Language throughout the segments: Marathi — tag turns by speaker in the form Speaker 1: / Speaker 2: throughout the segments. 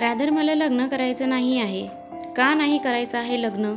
Speaker 1: राधर मला लग्न करायचं नाही आहे. का नाही करायचं आहे लग्न?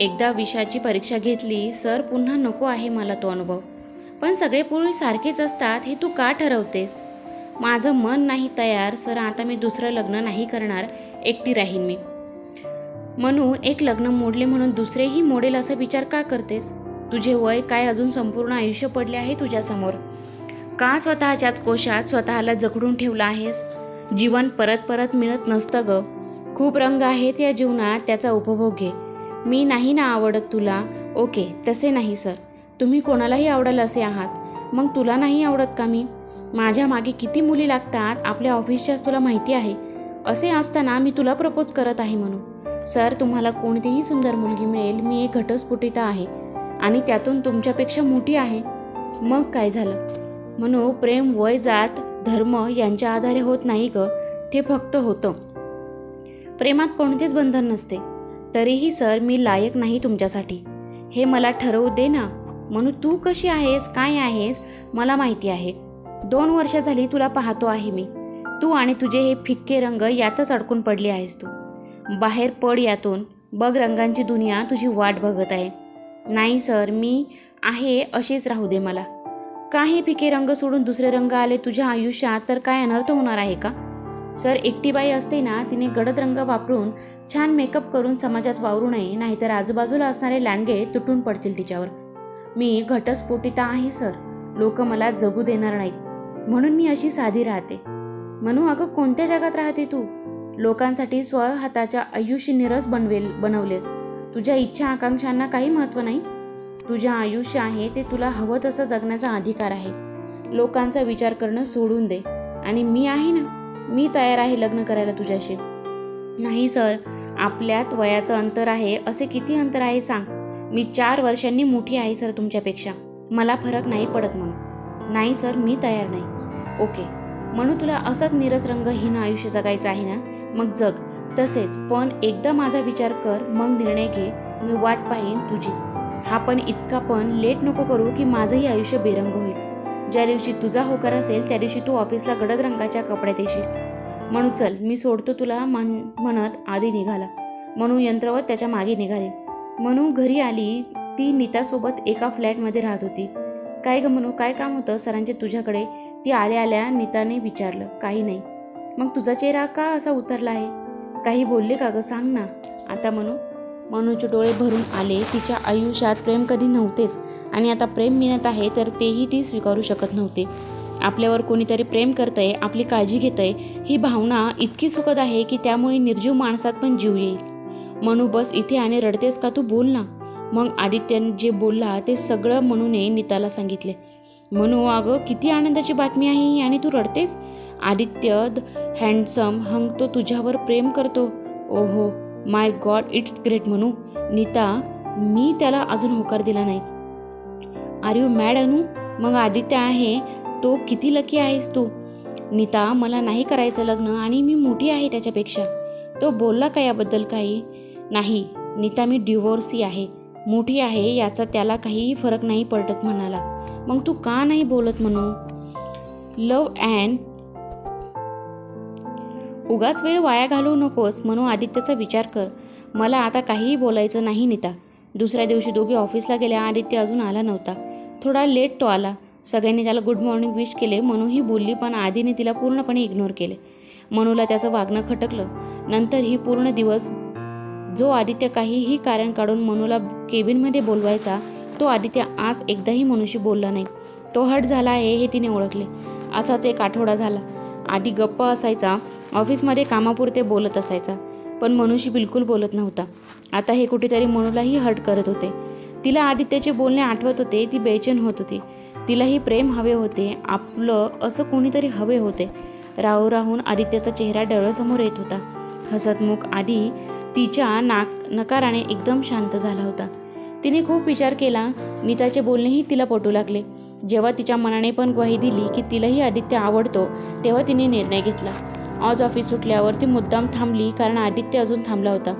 Speaker 1: एकदा विषाची परीक्षा घेतली सर पुन्हा नको आहे मला तो अनुभव. पण सगळे पूर्वी सारखेच असतात हे तू का ठरवतेस? माझं मन नाही तयार सर आता मी दुसरं लग्न नाही करणार एकटी राहीन मी. म्हणू एक लग्न मोडले म्हणून दुसरेही मोडेल असा विचार का करतेस? तुझे वय काय अजून संपूर्ण आयुष्य पडले आहे तुझ्यासमोर? का स्वतःच्याच कोशात स्वतःला जखडून ठेवलं आहेस? जीवन परत परत मिळत नसतं ग. खूप रंग आहेत या जीवनात त्याचा उपभोग घे. मी नाही ना आवडत तुला. ओके तसे नाही सर. तुम्ही कोणालाही आवडाल असे आहात. मग तुला नाही आवडत का मी? माझ्या मागे किती मुली लागतात आपल्या ऑफिसच्याच तुला माहिती आहे. असे असताना मी तुला प्रपोज करत आहे म्हणून. सर तुम्हाला कोणतीही सुंदर मुलगी मिळेल मी एक घटस्फुटिता आहे. आणि त्यातून तुमच्यापेक्षा मोठी आहे. मग काय झालं? म्हणू प्रेम वय जात धर्म यांच्या आधारे होत नाही ग ते फक्त होतं. प्रेमात कोणतेच बंधन नसते. तरीही सर मी लायक नाही तुमच्यासाठी. हे मला ठरवू दे ना. म्हणून तू कशी आहेस काय आहेस मला माहिती आहे. दोन वर्ष झाली तुला पाहतो आहे मी. तू आणि तुझे हे फिक्के रंग यातच अडकून पडली आहेस तू. बाहेर पड यातून. बघ रंगांची दुनिया तुझी वाट बघत आहे. नाही सर मी आहे अशीच राहू दे मला. काही फिके रंग सोडून दुसरे रंग आले तुझ्या आयुष्यात तर काय अनर्थ होणार आहे का? सर एकटी बाई असते ना तिने गडद रंग वापरून छान मेकअप करून समाजात वावरू नये नाहीतर आजूबाजूला असणारे लांडगे तुटून पडतील तिच्यावर. मी घटस्फोटिता आहे सर. लोक मला जगू देणार नाहीत. म्हणून मी अशी साधी राहते. म्हणू अगं कोणत्या जगात राहते तू? लोकांसाठी स्वहाताच्या आयुष्य निरस बनवेल बनवलेस. तुझ्या इच्छा आकांक्षांना काही महत्त्व नाही? तुझं आयुष्य आहे ते तुला हवं तसं जगण्याचा अधिकार आहे. लोकांचा विचार करणं सोडून दे. आणि मी आहे ना मी तयार आहे लग्न करायला तुझ्याशी. नाही सर आपल्यात वयाचं अंतर आहे असे किती अंतर आहे सांग. मी चार वर्षांनी मोठी आहे सर तुमच्यापेक्षा. मला फरक नाही पडत म्हणून. नाही सर मी तयार नाही. ओके. म्हणून तुला असंच निरस रंगहीन आयुष्य जगायचं आहे ना? मग जग. तसेच पण एकदा माझा विचार कर मग निर्णय घे. मी वाट पाहीन तुझी. हा पण इतका पण लेट नको करू की माझंही आयुष्य बेरंग होईल. ज्या दिवशी तुझा होकार असेल त्या दिवशी तू ऑफिसला गडद रंगाच्या कपड्यात येशील. म्हणू चल मी सोडतो तुला म्हण म्हणत आधी निघाला. म्हणू यंत्रवत त्याच्यामागे निघाले. म्हणू घरी आली ती नीतासोबत एका फ्लॅटमध्ये राहत होती. काय ग म्हणू काय काम होतं सरांचे तुझ्याकडे? ती आल्या आल्या नीताने विचारलं काही नाही. मग तुझा चेहरा का असा उतरला आहे? काही बोलले का ग? सांग ना. आता म्हणू. मनूचे डोळे भरून आले. तिच्या आयुष्यात प्रेम कधी नव्हतेच आणि आता प्रेम मिळत आहे तर तेही ती स्वीकारू शकत नव्हते. आपल्यावर कोणीतरी प्रेम करतंय आपली काळजी घेतंय ही भावना इतकी सुखद आहे की त्यामुळे निर्जीव माणसात पण जीव येईल. मनू बस इथे आणि रडतेस का तू? बोल ना. मग आदित्यन जे बोलला ते सगळं मनूने नीताला सांगितले. मनू अगं किती आनंदाची बातमी आहे ही आणि तू रडतेस? आदित्य हँडसम हंग तो तुझ्यावर प्रेम करतो. ओहो. माय गॉड इट्स ग्रेट म्हणू नीता मी त्याला अजून होकार दिला नाही. आर यू मॅड अनु? मग आदित्य आहे. तो किती लकी आहेस तू? नीता मला नाही करायचं लग्न आणि मी मोठी आहे त्याच्यापेक्षा. तो बोलला का याबद्दल काही? नाही. नीता मी डिवोर्सी आहे. मोठी आहे याचा त्याला काहीही फरक नाही पडत म्हणाला. मग तू का नाही बोलत म्हणू लव अँड उगाच वेळ वाया घालवू नकोस म्हणून आदित्यचा विचार कर. मला आता काहीही बोलायचं नाही नीता. दुसऱ्या दिवशी दोघे ऑफिसला गेल्या. आदित्य अजून आला नव्हता. थोडा लेट तो आला. सगळ्यांनी त्याला गुड मॉर्निंग विश केले. मनूही बोलली पण आधीने तिला पूर्णपणे इग्नोर केले. मनूला त्याचं वागणं खटकलं. नंतर ही पूर्ण दिवस जो आदित्य काहीही कारण काढून मनूला केबिनमध्ये बोलवायचा तो आदित्य आज एकदाही मनुष्य बोलला नाही. तो हट झाला आहे हे तिने ओळखले. असाच एक आठवडा झाला. आधी गप्प असायचा. ऑफिसमध्ये कामापुरते बोलत असायचा. पण मनुषी बिलकुल बोलत नव्हता. आता हे कुठेतरी मनूलाही हट करत होते. तिला आदित्याचे बोलणे आठवत होते ती बेचैन होत होती. तिलाही प्रेम हवे होते आपलं असं कोणीतरी हवे होते. राहू राहून आदित्याचा चेहरा डोळ्यासमोर येत होता. हसतमुख आधी तिच्या नाक नकाराने एकदम शांत झाला होता. तिने खूप विचार केला. नीताचे बोलणेही तिला पटू लागले. जेव्हा तिच्या मनाने पण ग्वाही दिली की तिलाही आदित्य आवडतो तेव्हा तिने निर्णय घेतला. आज ऑफिस सुटल्यावर ती मुद्दाम थांबली कारण आदित्य अजून थांबला होता.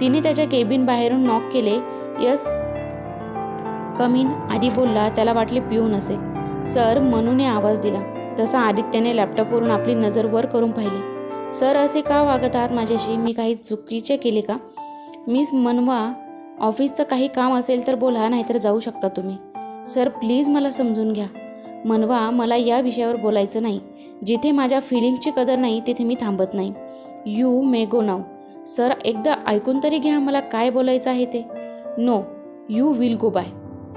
Speaker 1: तिने त्याच्या केबिन बाहेरून नॉक केले. यस कमीन आधी बोलला त्याला वाटले पिऊन असेल. सर मनूने आवाज दिला. तसा आदित्यने लॅपटॉपवरून आपली नजर वर करून पाहिली. सर असे का वागत आहात माझ्याशी? मी काही चुकीचे केले का? मिस मनवा ऑफिसचं काही काम असेल तर बोला नाहीतर जाऊ शकता तुम्ही. सर प्लीज मला समजून घ्या. मनवा मला या विषयावर बोलायचं नाही. जिथे माझ्या फिलिंग्सची कदर नाही तिथे मी थांबत नाही. You may go now sir एकदा ऐकून तरी घ्या मला काय बोलायचं आहे ते. No you will go bye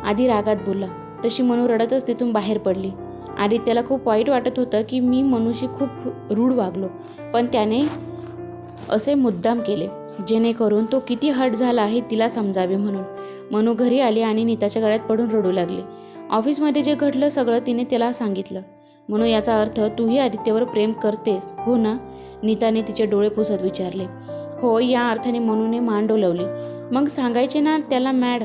Speaker 1: आधी रागात बोलला. तशी मनू रडतच तिथून बाहेर पडली. आणि त्याला खूप वाईट वाटत होतं की मी मनुशी खूप रूढ वागलो. पण त्याने असे मुद्दाम केले. जेणेकरून तो किती हट झाला आहे तिला समजावे म्हणून. मनू घरी आली आणि नीताच्या गळ्यात पडून रडू लागली. ऑफिसमध्ये जे घडलं सगळं तिने त्याला सांगितलं. म्हणून याचा अर्थ तूही आदित्यवर प्रेम करतेस हो ना? नीताने तिचे डोळे पुसत विचारले. हो या अर्थाने मनूने मान डोलवली. मग सांगायचे ना त्याला मॅड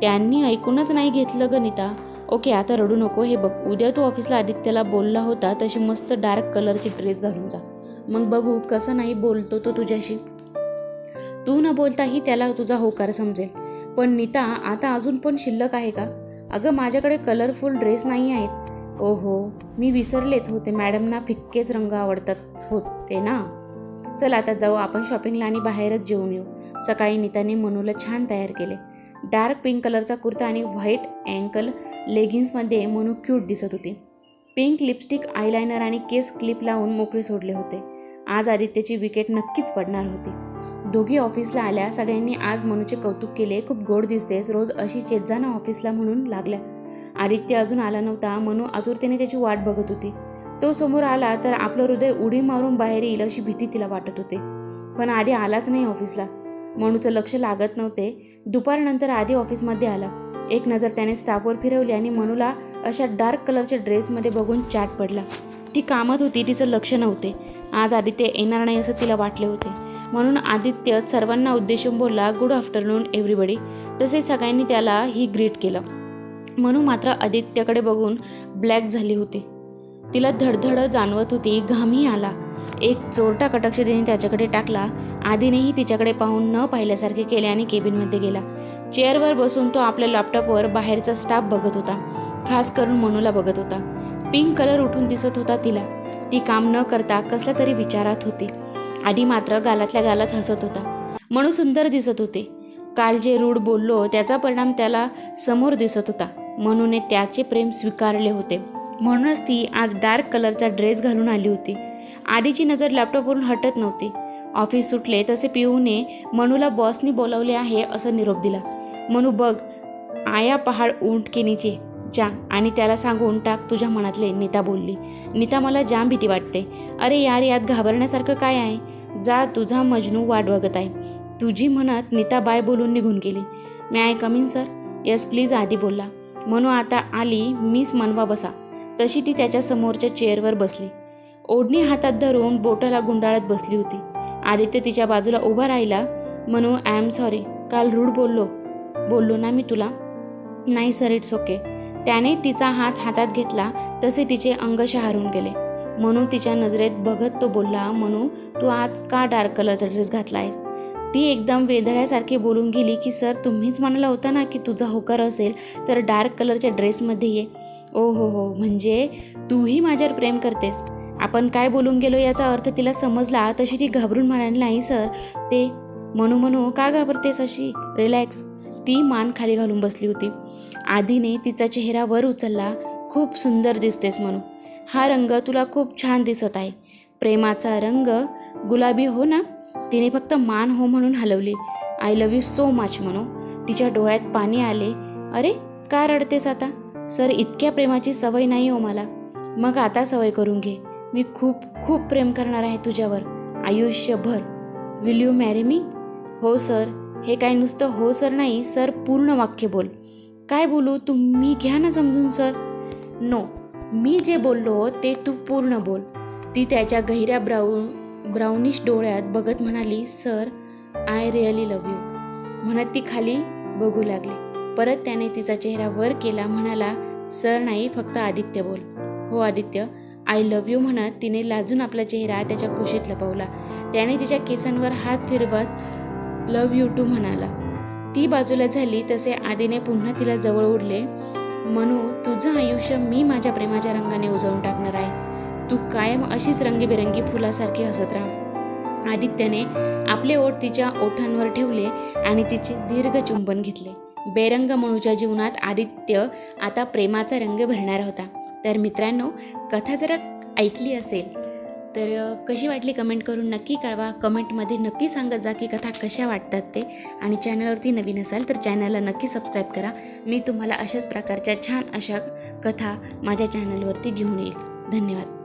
Speaker 1: त्यांनी ऐकूनच नाही घेतलं ग नीता. ओके आता रडू नको हे बघ. उद्या तू ऑफिसला आदित्यला बोलला होता तशी मस्त डार्क कलरची ड्रेस घालून जा. मग बघू कसं नाही बोलतो तो तुझ्याशी. तू न बोलताही त्याला तुझा होकार समजेल. पण नीता आता अजून पण शिल्लक आहे का? अगं माझ्याकडे कलरफुल ड्रेस नाही आहेत. ओहो मी विसरलेच होते. मॅडमना फिक्केच रंग आवडतात होते ना? चल आता जाऊ. आपण शॉपिंगला आणि बाहेरच जेवून येऊ. सकाळी नीताने मनूला छान तयार केले. डार्क पिंक कलरचा कुर्ता आणि व्हाईट अँकल लेगिन्समध्ये मनू क्यूट दिसत होती. पिंक लिपस्टिक आयलायनर आणि केस क्लिप लावून मोकळे सोडले होते. आज आदित्यची विकेट नक्कीच पडणार होती. दोघी ऑफिसला आल्या. सगळ्यांनी आज मनूचे कौतुक केले. खूप गोड दिसतेस रोज अशी येत जा ना ऑफिसला म्हणून लागल्या. आदित्य अजून आला नव्हता. मनू आतुरतेने त्याची वाट बघत होती. तो समोर आला तर आपलं हृदय उडी मारून बाहेर येईल अशी भीती तिला वाटत होते. पण आधी आलाच नाही ऑफिसला. मनूचं लक्ष लागत नव्हते. दुपारनंतर आधी ऑफिसमध्ये आला. एक नजर त्याने स्टाफवर फिरवली आणि मनूला अशा डार्क कलरच्या ड्रेसमध्ये बघून चाट पडला. ती कामात होती. तिचं लक्ष नव्हते. आज आदित्य येणार नाही असं तिला वाटले होते. म्हणून आदित्य सर्वांना उद्देशून बोलला गुड आफ्टरनून एव्हरीबडी तसे सगळ्यांनी त्याला ही ग्रीट केलं. म्हणून मात्र आदित्यकडे बघून ब्लॅक झाली होती. तिला धडधड जाणवत होती घामही आला. एक चोरटा कटक्ष तिने त्याच्याकडे टाकला. आधीनेही तिच्याकडे पाहून न पाहिल्यासारखे केले आणि केबिनमध्ये गेला. चेअरवर बसून तो आपल्या लॅपटॉपवर बाहेरचा स्टाफ बघत होता. खास करून मनूला बघत होता. पिंक कलर उठून दिसत होता तिला. ती काम न करता कसल्या तरी विचारात होती. आधी मात्र गालातल्या गालात हसत होता. मनू सुंदर दिसत होते. काल जे रूढ बोललो त्याचा परिणाम त्याला समोर दिसत होता. म्हणून त्याचे प्रेम स्वीकारले होते. म्हणूनच ती आज डार्क कलरचा ड्रेस घालून आली होती. आधीची नजर लॅपटॉपवरून हटत नव्हती. ऑफिस सुटले तसे पिऊने मनूला बॉसनी बोलावले आहे असं निरोप दिला. मनू बघ आया पहाड ऊंट के नीचे. जा आणि त्याला सांगून टाक तुझ्या मनातले नीता बोलली. नीता मला जाम भीती वाटते. अरे यार यात घाबरण्यासारखं काय आहे? जा तुझा मजनू वाट बघत आहे. तुझी म्हणत नीता बाय बोलून निघून गेली. मी I come in sir yes please आधी बोलला. म्हणू आता आली मिस मनवा बसा. तशी ती त्याच्या समोरच्या चेअरवर बसली. ओढणी हातात धरून बोटाला गुंडाळत बसली होती. आदित्य तिच्या बाजूला उभा राहिला. म्हणू आय एम सॉरी काल रूढ बोललो. बोललो ना मी तुला? नाही सर इट्स ओके त्याने तिचा हात हातात घेतला तसे तिचे अंग शहारून गेले. म्हणून तिच्या नजरेत बघत तो बोलला म्हणू तू आज का डार्क कलरचा ड्रेस घातला आहेस ती एकदम वेधळ्यासारखी बोलून गेली की सर तुम्हीच म्हणाला होता ना की तुझा होकार असेल तर डार्क कलरच्या ड्रेसमध्ये ये. ओ हो हो म्हणजे तूही माझ्यावर प्रेम करतेस? आपण काय बोलून गेलो याचा अर्थ तिला समजला तशी ती घाबरून म्हणाली नाही सर ते म्हणू म्हणू का घाबरतेस अशी? रिलॅक्स. ती मान खाली घालून बसली होती. आधीने तिचा चेहरा वर उचलला खूप सुंदर दिसतेस म्हणू. हा रंग तुला खूप छान दिसत आहे. प्रेमाचा रंग गुलाबी हो ना? तिने फक्त मान हो म्हणून हलवली. I love you so much म्हणू. तिच्या डोळ्यात पाणी आले. अरे का रडतेस आता? सर इतक्या प्रेमाची सवय नाही हो मला. मग आता सवय करून घे. मी खूप खूप प्रेम करणार आहे तुझ्यावर. आयुष्यभर. विल यू मॅरी मी हो सर. हे काय नुसतं हो सर नाही सर पूर्ण वाक्य बोल. काय बोलू तुम्ही घ्या ना समजून सर. नो मी जे बोललो ते तू पूर्ण बोल. ती त्याच्या गहिऱ्या ब्राऊन ब्राउनिश डोळ्यात बघत म्हणाली sir I really love you म्हणत ती खाली बघू लागली. परत त्याने तिचा चेहरा वर केला म्हणाला सर नाही फक्त आदित्य बोल. हो आदित्य आय लव यू म्हणत तिने लाजून आपला चेहरा त्याच्या कुशीत लपवला. त्याने तिच्या केसांवर हात फिरवत लव्ह यू टू म्हणाला. ती बाजूला झाली तसे आदीने पुन्हा तिला जवळ ओढले. म्हणू तुझं आयुष्य मी माझ्या प्रेमाच्या रंगाने उजळून टाकणार आहे. तू कायम अशीच रंगीबेरंगी फुलासारखी हसत राहा. आदित्याने आपले ओठ तिच्या ओठांवर ठेवले आणि तिचे दीर्घ चुंबन घेतले. बेरंग मनूच्या जीवनात आदित्य आता प्रेमाचा रंग भरणार होता. तर मित्रांनो कथा जरा ऐकली असेल. तर कशी वाटली कमेंट करून नक्की कळवा. कमेंटमध्ये नक्की सांगत जा की कथा कशा वाटतात ते. आणि चॅनलवरती नवीन असाल तर चॅनलला नक्की सबस्क्राईब करा. मी तुम्हाला अशाच प्रकारच्या छान अशा कथा माझ्या चॅनलवरती घेऊन येईल. धन्यवाद.